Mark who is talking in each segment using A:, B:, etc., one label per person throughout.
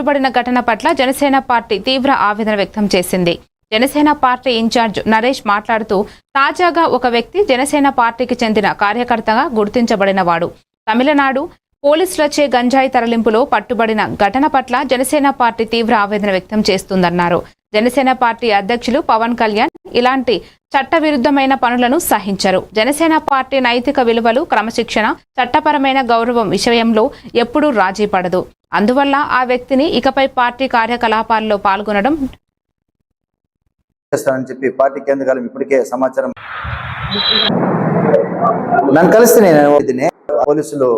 A: పట్టుబడిన ఘటన పట్ల జనసేన పార్టీ తీవ్ర ఆవేదన వ్యక్తం చేసింది. జనసేన పార్టీ ఇన్ఛార్జ్ నరేష్ మాట్లాడుతూ తాజాగా ఒక వ్యక్తి జనసేన పార్టీకి చెందిన కార్యకర్తగా గుర్తించబడినవాడు. తమిళనాడు పోలీసులచే గంజాయి తరలింపులో పట్టుబడిన ఘటన పట్ల జనసేన పార్టీ తీవ్ర ఆవేదన వ్యక్తం చేస్తుందన్నారు. జనసేన పార్టీ అధ్యక్షులు పవన్ కళ్యాణ్ ఇలాంటి చట్టవిరుద్ధమైన పనులను సహించరు. జనసేన పార్టీ నైతిక విలువలు క్రమశిక్షణ చట్టపరమైన గౌరవం విషయంలో ఎప్పుడూ రాజీ పడదు. అందువల్ల ఆ వ్యక్తిని ఇకపై పార్టీ కార్యకలాపాల్లో పాల్గొనడం
B: చేస్తానని చెప్పి పార్టీ కేంద్రాలు ఇప్పటికే సమాచారం. నన్ను కలిస్తే నేను పోలీసులు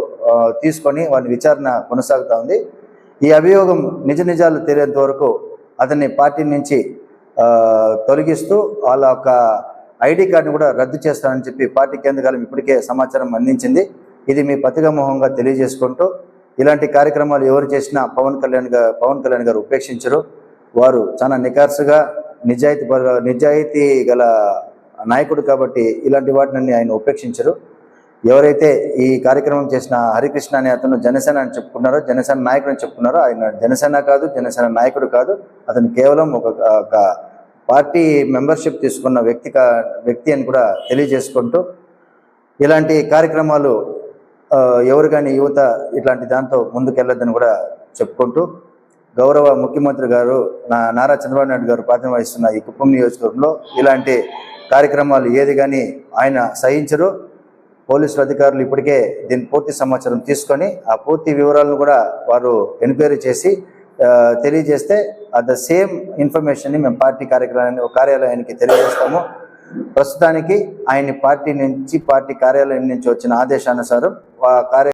B: తీసుకొని వారి విచారణ కొనసాగుతా ఉంది. ఈ అభియోగం నిజ నిజాలు తెలియంత వరకు అతన్ని పార్టీ నుంచి తొలగిస్తూ వాళ్ళ యొక్క ఐడి కార్డుని కూడా రద్దు చేస్తానని చెప్పి పార్టీ కేంద్రాలు ఇప్పటికే సమాచారం అందించింది. ఇది మీ పతిగమోహంగా తెలియజేసుకుంటూ ఇలాంటి కార్యక్రమాలు ఎవరు చేసినా పవన్ కళ్యాణ్ గారు పవన్ కళ్యాణ్ గారు ఉపేక్షించరు. వారు చాలా నికార్సుగా నిజాయితీ పర- నిజాయితీ గల నాయకుడు కాబట్టి ఇలాంటి వాటిని ఆయన ఉపేక్షించరు. ఎవరైతే ఈ కార్యక్రమం చేసిన హరికృష్ణ అనే అతను జనసేన అని చెప్పుకున్నారో జనసేన నాయకుడు అని చెప్పుకున్నారో ఆయన జనసేన కాదు జనసేన నాయకుడు కాదు. అతను కేవలం ఒక ఒక పార్టీ మెంబర్షిప్ తీసుకున్న వ్యక్తి కా- వ్యక్తి అని కూడా తెలియజేసుకుంటూ ఇలాంటి కార్యక్రమాలు ఎవరు కానీ యువత ఇట్లాంటి దాంతో ముందుకెళ్ళొద్దని కూడా చెప్పుకుంటూ గౌరవ ముఖ్యమంత్రి గారు నా నారా చంద్రబాబు నాయుడు గారు ప్రాతినిధ్యం వహిస్తున్న ఈ కుప్పం నియోజకవర్గంలో ఇలాంటి కార్యక్రమాలు ఏది కానీ ఆయన సహించరు. పోలీసులు అధికారులు ఇప్పటికే దీని పూర్తి సమాచారం తీసుకొని ఆ పూర్తి వివరాలను కూడా వారు ఎన్క్వైరీ చేసి తెలియజేస్తే అట్ ద సేమ్ ఇన్ఫర్మేషన్ని మేము పార్టీ కార్యక్రమాన్ని కార్యాలయానికి తెలియజేస్తాము. ప్రస్తుతానికి ఆయన్ని పార్టీ నుంచి పార్టీ కార్యాలయం నుంచి వచ్చిన ఆదేశానుసారం ఆ కార్య